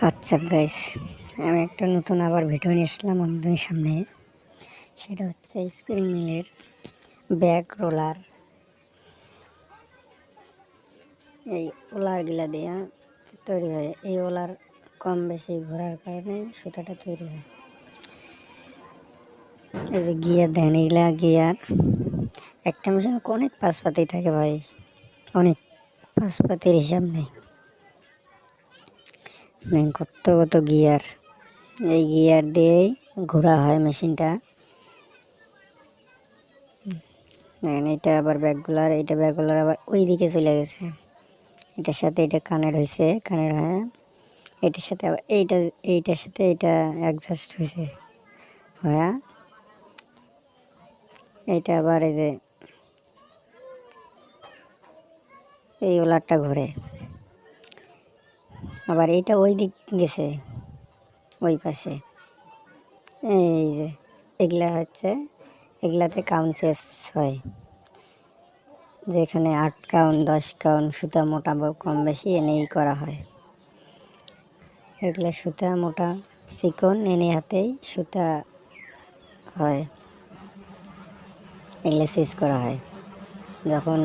আচ্ছা গাইস আমি একটা নতুন আবার ভিডিও নিয়ে আসলাম আপনাদের সামনে। সেটা হচ্ছে স্প্রিং মিলের ব্যাক রোলার এই ওলারগুলা দিয়ে তৈরি হয়। এই ওলার কম বেশি ঘোরার কারণে সুতাটা তৈরি হয়। এই যে গিয়ার দেন, এইগুলা গিয়ার একটা মেশিন অনেক পাশপাতি থাকে ভাই। অনেক পাশপাতির হিসাব নেই। কত কত গিয়ার এই গিয়ার দিয়েই ঘোরা হয় মেশিনটা। নেন এটা আবার ব্যাগগুলার এইটা ব্যাগগুলার আবার ওই দিকে চলে গেছে। এটার সাথে এটা কানেক্ট হয়েছে কানেক্ট হয়ে। এটার সাথে আবার এইটা, এইটার সাথে এটা অ্যাডজাস্ট হয়েছে। হ্যাঁ। এইটা আবার এই যে, এই ওলারটা ঘোরে। আবার এইটা ওই দিক গেছে, ওই পাশে। এই যে, এগুলা হচ্ছে, এগুলাতে কাউন্ট শেষ হয়। যেখানে আট কাউন্ট দশ কাউন্ট সুতা মোটা বা কম বেশি এনেই করা হয়। এগুলা সুতা মোটা চিকন এনে হাতেই সুতা হয়। এগুলো শেষ করা হয়। যখন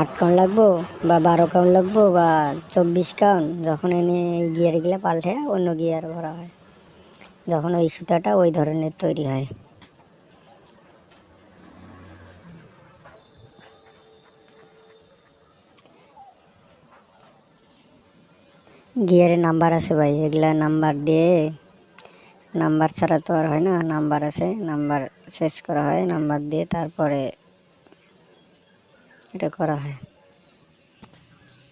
আট কাউন্ট লাগবো বা বারো কাউন্ট লাগবো বা চব্বিশ কাউন্ট, যখন এনে এই গিয়ারগুলো পাল্টে অন্য গিয়ার ভরা হয়। যখন ওই সুতাটা ওই ধরনের তৈরি হয়। গিয়ারে নাম্বার আছে ভাই, এগুলা নাম্বার দিয়ে নাম্বার ছাড়া তো আর হয় না নাম্বার আছে নাম্বার শেষ করা হয় নাম্বার দিয়ে তারপরে এটা করা হয়